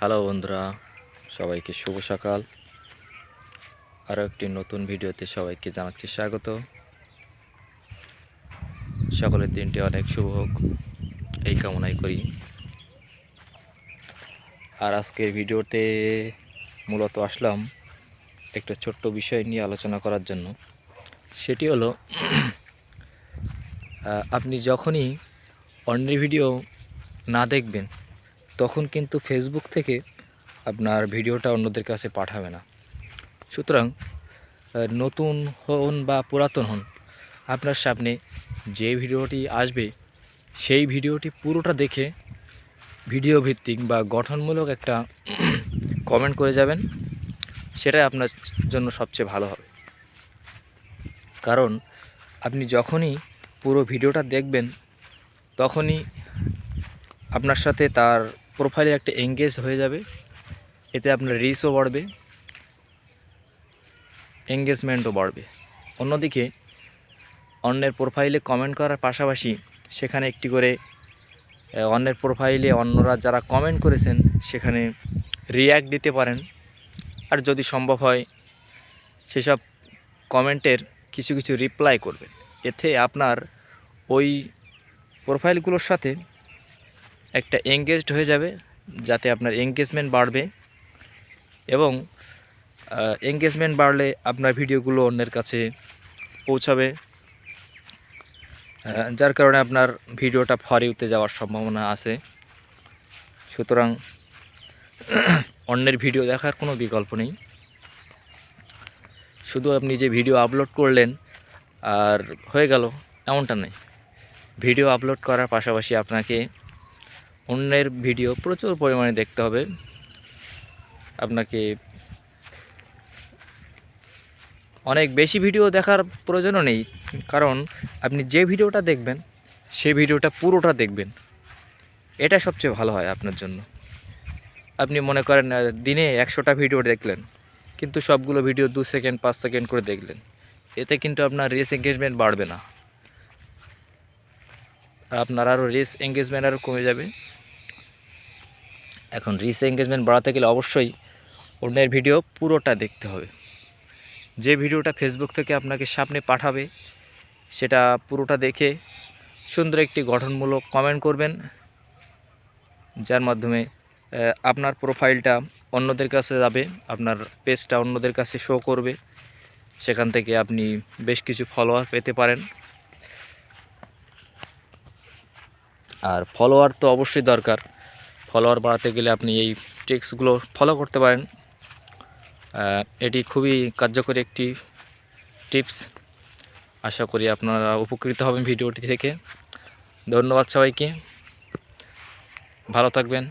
Hello বন্ধুরা, সবাইকে শুভ সকাল। আরও একটি নতুন ভিডিওতে সবাইকে জানাচ্ছি স্বাগত। সকলের দিনটি অনেক শুভ হোক, এই কামনাই করি। আর আজকের ভিডিওতে মূলত আসলাম একটা ছোট্ট বিষয় নিয়ে আলোচনা করার জন্য। সেটি হলো আপনি যখনই অন্যের ভিডিও না দেখবেন তখন কিন্তু ফেসবুক থেকে আপনার ভিডিওটা অন্যদের কাছে পাঠাবে না। সুতরাং নতুন হন বা পুরাতন হন, আপনার সামনে যে ভিডিওটি আসবে, সেই ভিডিওটি পুরোটা দেখে ভিডিও ভিত্তিক বা গঠনমূলক একটা কমেন্ট করে যাবেন। সেটাই আপনার জন্য সবচেয়ে ভালো হবে। কারণ, আপনি যখনই পুরো ভিডিওটা দেখবেন, তখনই আপনার সাথে তার প্রোফাইলে একটা এঙ্গেজ হয়ে যাবে। এতে আপনার রিচও বাড়বে এঙ্গেজমেন্টও বাড়বে। অন্যদিকে, অন্যের প্রোফাইলে কমেন্ট করার পাশাপাশি সেখানে একটি করে অন্যের প্রোফাইলে অন্যরা যারা কমেন্ট করেছেন, সেখানে রিয়্যাক্ট দিতে পারেন। আর যদি সম্ভব হয়, সেসব কমেন্টের কিছু কিছু রিপ্লাই করবেন। এতে আপনার ওই প্রোফাইলগুলোর সাথে একটা এঙ্গেজড হয়ে যাবে, যাতে আপনার এঙ্গেজমেন্ট বাড়বে এবং এঙ্গেজমেন্ট বাড়লে আপনার ভিডিওগুলো অন্যের কাছে পৌঁছাবে যার কারণে আপনার ভিডিওটা ফরিউতে যাওয়ার সম্ভাবনা আছে। সুতরাং অন্যের ভিডিও দেখার কোনো বিকল্প নেই। শুধু আপনি যে ভিডিও আপলোড করলেন, আর হয়ে গেল, এমনটা নেই ভিডিও আপলোড করার পাশাপাশি আপনাকে অন্যের ভিডিও প্রচুর পরিমাণে দেখতে হবে। আপনাকে অনেক বেশি ভিডিও দেখার প্রয়োজনও নেই, কারণ আপনি যে ভিডিওটা দেখবেন সেই ভিডিওটা পুরোটা দেখবেন। এটা সবচেয়ে ভালো হয় আপনার জন্য। আপনি মনে করেন দিনে একশোটা ভিডিও দেখলেন, কিন্তু সবগুলো ভিডিও দু সেকেন্ড, পাঁচ সেকেন্ড করে দেখলেন। এতে কিন্তু আপনার রেস এঙ্গেজমেন্ট বাড়বে না। আপনার আরও রেস এঙ্গেজমেন্ট আরও কমে যাবে। এখন রিস এঙ্গেজমেন্ট বাড়াতে গেলে অবশ্যই অন্যের ভিডিও পুরোটা দেখতে হবে। যে ভিডিওটা ফেসবুক থেকে আপনাকে সামনে পাঠাবে, সেটা পুরোটা দেখে সুন্দর একটি গঠনমূলক কমেন্ট করবেন, যার মাধ্যমে আপনার প্রোফাইলটা অন্যদের কাছে যাবে, আপনার পেজটা অন্যদের কাছে শো করবে। সেখান থেকে আপনি বেশ কিছু ফলোয়ার পেতে পারেন। আর ফলোয়ার তো অবশ্যই দরকার। ফলোয়ার বাড়াতে গেলে আপনি এই ট্রিক্সগুলো ফলো করতে পারেন। এটি খুবই কার্যকরী একটি টিপস আশা করি আপনারা উপকৃত হবেন ভিডিওটি থেকে ধন্যবাদ সবাইকে। ভালো থাকবেন।